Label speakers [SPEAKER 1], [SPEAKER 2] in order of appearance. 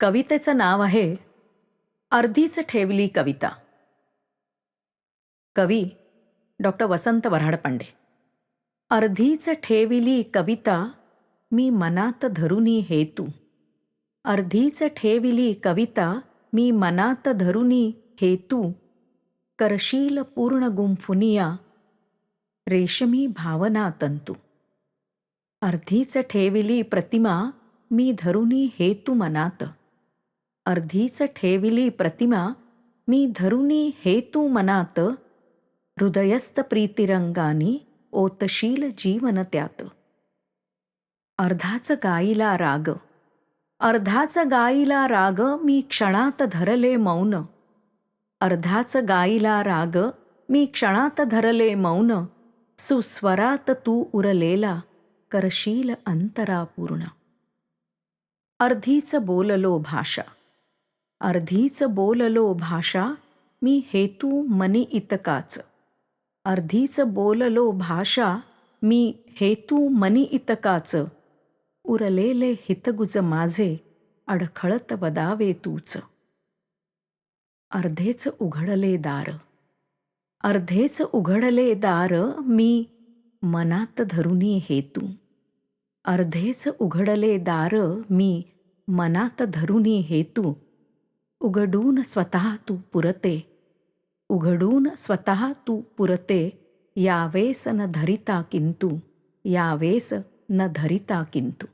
[SPEAKER 1] कवितेचं नाव आहे अर्धीच ठेवली कविता. कवी डॉक्टर वसंत वऱ्हाड अर्धीच ठेविली कविता मी मनात धरुनी हेतू अर्धीच ठेविली कविता मी मनात धरुनी हेतू करशील पूर्ण गुंफुनिया रेशमी भावना तंतू. अर्धीच ठेविली प्रतिमा मी धरुनी हेतू मनात. अर्धीच ठेविली प्रतिमा मी धरुनी हेतू मनात हृदयस्थ प्रीतिरंगानी ओतशील जीवन त्यात. अर्धाच गाईला राग अर्धाच गाईला राग मी क्षणात धरले मौन अर्धाच गाईला राग मी क्षणात धरले मौन सुस्वरात तू उरलेला करशील अंतरापूर्ण. अर्धीच बोललो भाषा अर्धीच बोललो भाषा मी हेतू मनी इतकाच. अर्धीच बोललो भाषा मी हेतू मनी इतकाच. उरलेले हितगुज माझे अडखळत वदावे तूच. अर्धेच उघडले दार. अर्धेच उघडले दार मी मनात धरुनी हेतू. अर्धेच उघडले दार मी मनात धरुनी हेतू. उघडून स्वतः तू पुरते. उघडून स्वतः तू पुरते यावेस न धरिता किंतु यावेस न धरिता किंतु.